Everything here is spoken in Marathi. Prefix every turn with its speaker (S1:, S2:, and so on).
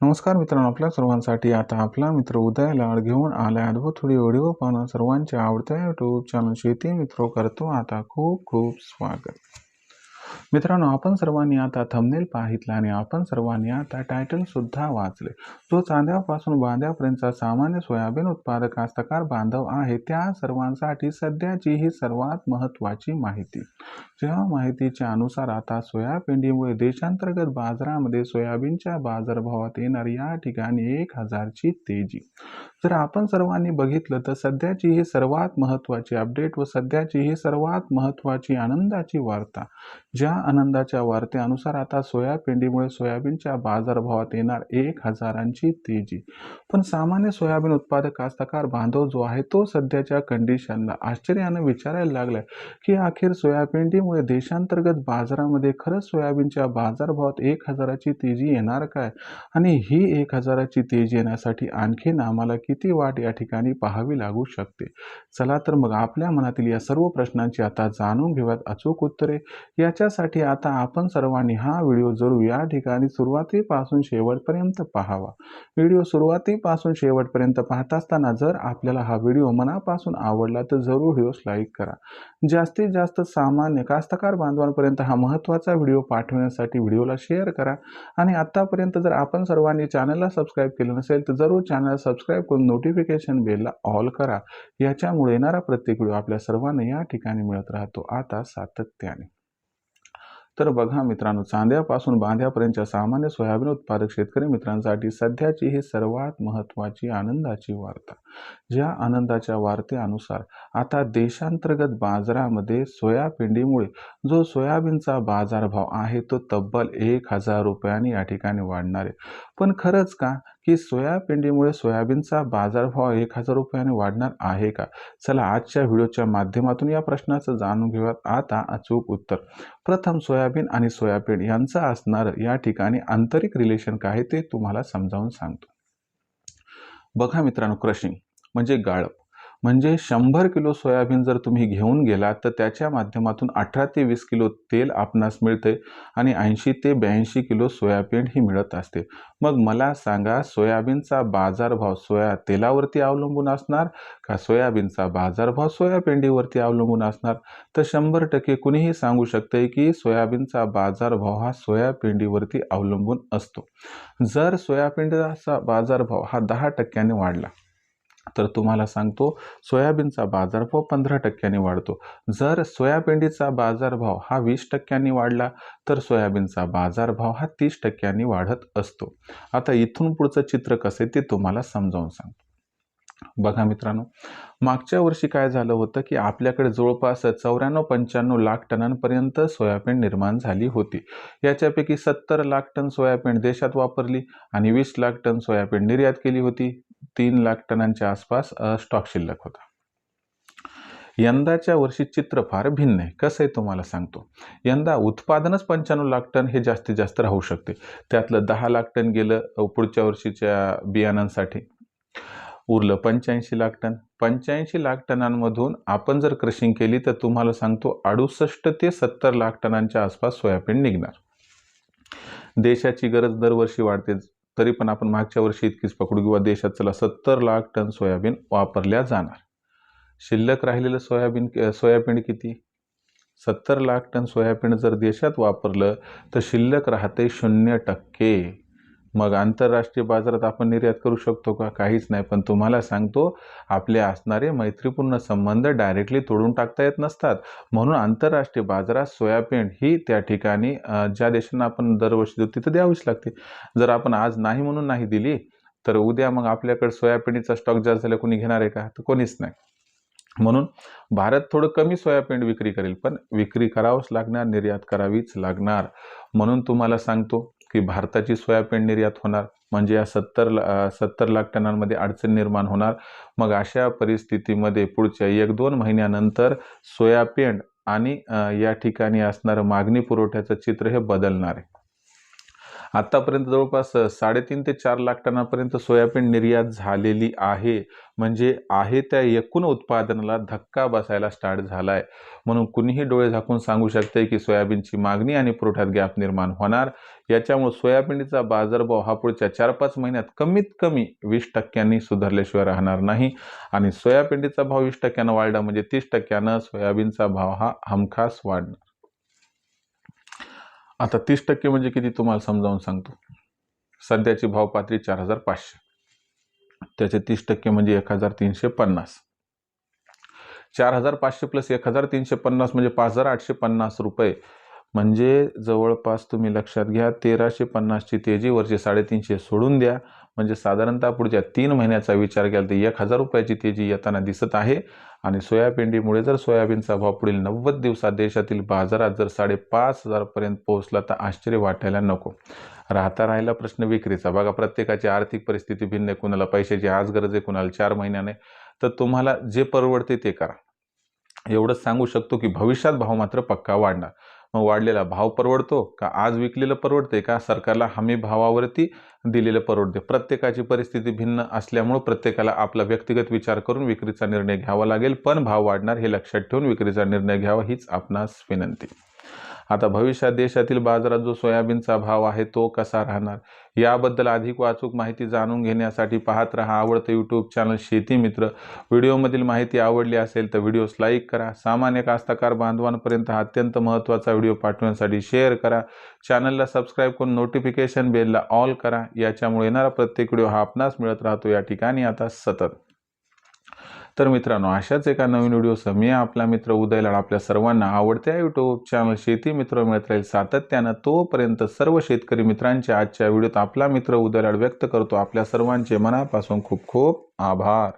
S1: नमस्कार मित्रांनो आपल्या सर्वांसाठी आता आपला मित्र उदय लाड घेऊन आहे अद्भुत थोडी व्हिडिओ पाहणं सर्वांच्या आवडत्या यूट्यूब चॅनल शेती मित्र करतो. आता खूप खूप स्वागत. मित्रांनो आपण सर्वांनी आता थंबनेल पाहितला आणि आपण सर्वांनी आता टायटल सुद्धा वाचले. जो चांद्यापासून बांध्यापर्यंतचा सामान्य सोयाबीन उत्पादक कास्तकार बांधव आहे त्या सर्वांसाठी सध्याची ही सर्वात महत्त्वाची माहिती. जेव्हा माहितीच्या अनुसार आता सोयाबीनमुळे देशांतर्गत बाजारामध्ये सोयाबीनच्या बाजारभावात येणार या ठिकाणी एक हजारची तेजी. जर आपण सर्वांनी बघितलं तर सध्याची ही सर्वात महत्त्वाची अपडेट व सध्याची ही सर्वात महत्त्वाची आनंदाची वार्ता ज्या आनंदाच्या वार्तेनुसार आता सोयाबीनमुळे सोयाबीनच्या बाजारभावात येणार एक हजारांची तेजी. पण सामान्य सोयाबीन उत्पादक कास्तकार बांधव जो आहे तो सध्याच्या कंडिशनला आश्चर्यानं विचारायला लागलाय की अखेर सोयाबीनमुळे देशांतर्गत बाजारामध्ये खरंच सोयाबीनच्या बाजारभावात एक हजाराची तेजी येणार काय? आणि ही एक हजाराची तेजी येण्यासाठी आणखीन आम्हाला किती वाट या ठिकाणी पाहावी लागू शकते? चला तर मग आपल्या मनातील या सर्व प्रश्नांची आता जाणून घेऊयात अचूक उत्तरे. याच्यासाठी आता आपण सर्वांनी हा व्हिडिओ जरूर या ठिकाणी सुरुवातीपासून शेवटपर्यंत पाहावा. व्हिडिओ सुरुवातीपासून शेवटपर्यंत पाहत असताना जर आपल्याला हा व्हिडिओ मनापासून आवडला तर जरूर व्हिडिओस लाईक करा. जास्तीत जास्त सामान्य कास्तकार बांधवांपर्यंत हा महत्त्वाचा व्हिडिओ पाठवण्यासाठी व्हिडिओला शेअर करा. आणि आत्तापर्यंत जर आपण सर्वांनी चॅनलला सबस्क्राईब केलं नसेल तर जरूर चॅनल सबस्क्राईब करून नोटिफिकेशन बेलला ऑल करा. याच्यामुळे येणारा प्रत्येक व्हिडिओ आपल्या सर्वांना या ठिकाणी मिळत राहतो. आता सातत्याने. तर बघा मित्रांनो चांद्यापासून बांध्यापर्यंतच्या सामान्य सोयाबीन उत्पादक शेतकरी मित्रांसाठी सध्याची ही सर्वात महत्त्वाची आनंदाची वार्ता. ज्या आनंदाच्या वार्तेनुसार आता देशांतर्गत बाजारामध्ये सोयापिंडीमुळे जो सोयाबीनचा बाजारभाव आहे तो तब्बल एक हजार रुपयांनी या ठिकाणी वाढणार आहे. पण खरंच का की सोयापिंडीमुळे सोयाबीनचा बाजारभाव एक हजार रुपयाने वाढणार आहे का? चला आजच्या व्हिडिओच्या माध्यमातून या प्रश्नाचं जाणून घेऊयात. आता अचूक उत्तर. प्रथम सोयाबीन आणि सोयाबीन यांचं असणारं या ठिकाणी आंतरिक रिलेशन काय आहे ते तुम्हाला समजावून सांगतो. बघा मित्रांनो क्रशिंग म्हणजे गाळप म्हणजे शंभर किलो सोयाबीन जर तुम्ही घेऊन गेलात तर त्याच्या माध्यमातून अठरा ते वीस किलो तेल आपणास मिळते आणि ऐंशी ते ब्याऐंशी किलो सोयाबीन ही मिळत असते. मग मला सांगा सोयाबीनचा बाजारभाव सोया तेलावरती अवलंबून असणार का सोयाबीनचा बाजारभाव सोयापेंडीवरती अवलंबून असणार? तर शंभर टक्के कुणीही सांगू शकते की सोयाबीनचा बाजारभाव हा सोयाबीनवरती अवलंबून असतो. जर सोयाबीनचा बाजारभाव हा दहा टक्क्याने वाढला तर तुम्हाला सांगतो सोयाबीनचा बाजारभाव पंधरा टक्क्यांनी वाढतो. जर सोयाबीनचा बाजारभाव हा वीस टक्क्यांनी वाढला तर सोयाबीनचा बाजारभाव हा तीस टक्क्यांनी वाढत असतो. आता इथून पुढचं चित्र कसं ते तुम्हाला समजावून सांगतो. बघा मित्रांनो मागच्या वर्षी काय झालं होतं की आपल्याकडे जवळपास चौऱ्याण्णव पंच्याण्णव लाख टनांपर्यंत सोयाबीन निर्माण झाली होती. याच्यापैकी सत्तर लाख टन सोयाबीन देशात वापरली आणि वीस लाख टन सोयाबीन निर्यात केली होती. तीन लाख टनांच्या आसपास स्टॉक शिल्लक होता. यंदाच्या वर्षी चित्र फार भिन्न आहे. कसं आहे तुम्हाला सांगतो. यंदा उत्पादनच पंच्याण्णव लाख टन हे जास्तीत जास्त राहू शकते. त्यातलं दहा लाख टन गेलं पुढच्या वर्षीच्या बियाणांसाठी. उरलं पंच्याऐंशी लाख टन. पंच्याऐंशी लाख टनांमधून आपण जर क्रशिंग केली तर तुम्हाला सांगतो अडुसष्ट ते सत्तर लाख टनांच्या आसपास सोयाबीन निघणार. देशाची गरज दरवर्षी वाढते तरी पण आपण मागच्या वर्षी इतकीच पकडू किंवा देशात चला सत्तर लाख टन सोयाबीन वापरल्या जाणार. शिल्लक राहिलेलं सोयाबीन सोयाबीन किती? सत्तर लाख टन सोयाबीन जर देशात वापरलं तर शिल्लक राहते शून्य टक्के. मग आंतरराष्ट्रीय बाजारात आपण निर्यात करू शकतो का? काहीच नाही. पण तुम्हाला सांगतो आपले असणारे मैत्रीपूर्ण संबंध डायरेक्टली तोडून टाकता येत नसतात. म्हणून आंतरराष्ट्रीय बाजारात सोयाबीन ही त्या ठिकाणी ज्या देशांना आपण दरवर्षी देऊ तिथं द्यावीच लागते. जर आपण आज नाही म्हणून नाही दिली तर उद्या मग आपल्याकडे सोयाबीनचा स्टॉक जास्त झाला कोणी घेणार आहे का? तर कोणीच नाही. म्हणून भारत थोडं कमी सोयाबीन विक्री करेल पण विक्री करावंच लागणार निर्यात करावीच लागणार. म्हणून तुम्हाला सांगतो की भारताची सोयाबीन निर्यात होणार म्हणजे या सत्तर सत्तर लाख टनांमध्ये अडचण निर्माण होणार. मग अशा परिस्थितीमध्ये पुढच्या एक दोन महिन्यानंतर सोयाबीन आणि या ठिकाणी असणारं मागणी पुरवठ्याचं चित्र हे बदलणार आहे. आत्तापर्यंत जवळपास साडेतीन ते चार लाख टनापर्यंत सोयाबीन निर्यात झालेली आहे. म्हणजे आहे त्या एकूण उत्पादनाला धक्का बसायला स्टार्ट झाला आहे म्हणून कुणीही डोळे झाकून सांगू शकते की सोयाबीनची मागणी आणि पुरवठ्यात गॅप निर्माण होणार. याच्यामुळे सोयाबीनचा बाजारभाव हा पुढच्या चार पाच महिन्यात कमीत कमी वीस टक्क्यांनी सुधारल्याशिवाय राहणार नाही. आणि सोयाबीनचा भाव वीस टक्क्यानं वाढला म्हणजे तीस टक्क्यानं सोयाबीनचा भाव हा हमखास वाढणार. आता तीस टक्के म्हणजे किती तुम्हाला समजावून सांगतो. सध्याची भाव पातळी चार हजार पाचशे. त्याचे तीस टक्के म्हणजे एक हजार तीनशे पन्नास. चार हजार पाचशे प्लस एक हजार तीनशे पन्नास म्हणजे पाच हजार आठशे पन्नास रुपये. म्हणजे जवळपास तुम्ही लक्षात घ्या तेराशे पन्नासची तेजी वरचे साडेतीनशे सोडून द्या. म्हणजे साधारणतः पुढच्या तीन महिन्याचा विचार केला तर एक हजार रुपयाची तेजी येताना दिसत आहे आणि सोयाबीनमुळे जर सोयाबीनचा भाव पुढील नव्वद दिवसात देशातील बाजारात जर साडेपाच हजारपर्यंत पोहोचला तर आश्चर्य वाटायला नको. राहता राहिला प्रश्न विक्रीचा. बघा प्रत्येकाची आर्थिक परिस्थिती भिन्न आहे. कुणाला पैशाची आज गरज आहे कुणाला चार महिन्याने. तर तुम्हाला जे परवडते ते करा. एवढंच सांगू शकतो की भविष्यात भाव मात्र पक्का वाढणार. मग वाढलेला भाव परवडतो का आज विकलेलं परवडते का? सरकारला हमी भावावरती दिलेलं परवडते प्रत्येकाची परिस्थिती भिन्न असल्यामुळं प्रत्येकाला आपला व्यक्तिगत विचार करून विक्रीचा निर्णय घ्यावा लागेल. पण भाव वाढणार हे लक्षात ठेवून विक्रीचा निर्णय घ्यावा हीच आपणास विनंती. आता भविष्यात देशातील बाजारात जो सोयाबीनचा भाव आहे तो कसा राहणार? याबद्दल अधिक वाचूक माहिती जाणून घेण्यासाठी पाहत रहा आवडतं यूट्यूब चॅनल शेती मित्र. व्हिडिओमधील माहिती आवडली असेल तर व्हिडिओस लाईक करा. सामान्य कास्तकार बांधवांपर्यंत हा अत्यंत महत्त्वाचा व्हिडिओ पाठवण्यासाठी शेअर करा. चॅनलला सबस्क्राईब करून नोटिफिकेशन बेलला ऑल करा. याच्यामुळे येणारा प्रत्येक व्हिडिओ हा आपणास मिळत राहतो. या ठिकाणी आता सतत. तर मित्रांनो अशाच एका नवीन व्हिडिओसह मी आपला मित्र उदयलाड आपल्या सर्वांना आवडत्या यूट्यूब चॅनल शेती मित्र मिळत राहील सातत्यानं तोपर्यंत सर्व शेतकरी मित्रांच्या आजच्या व्हिडिओत आपला मित्र उदयलाड व्यक्त करतो. आपल्या सर्वांचे मनापासून खूप खूप आभार.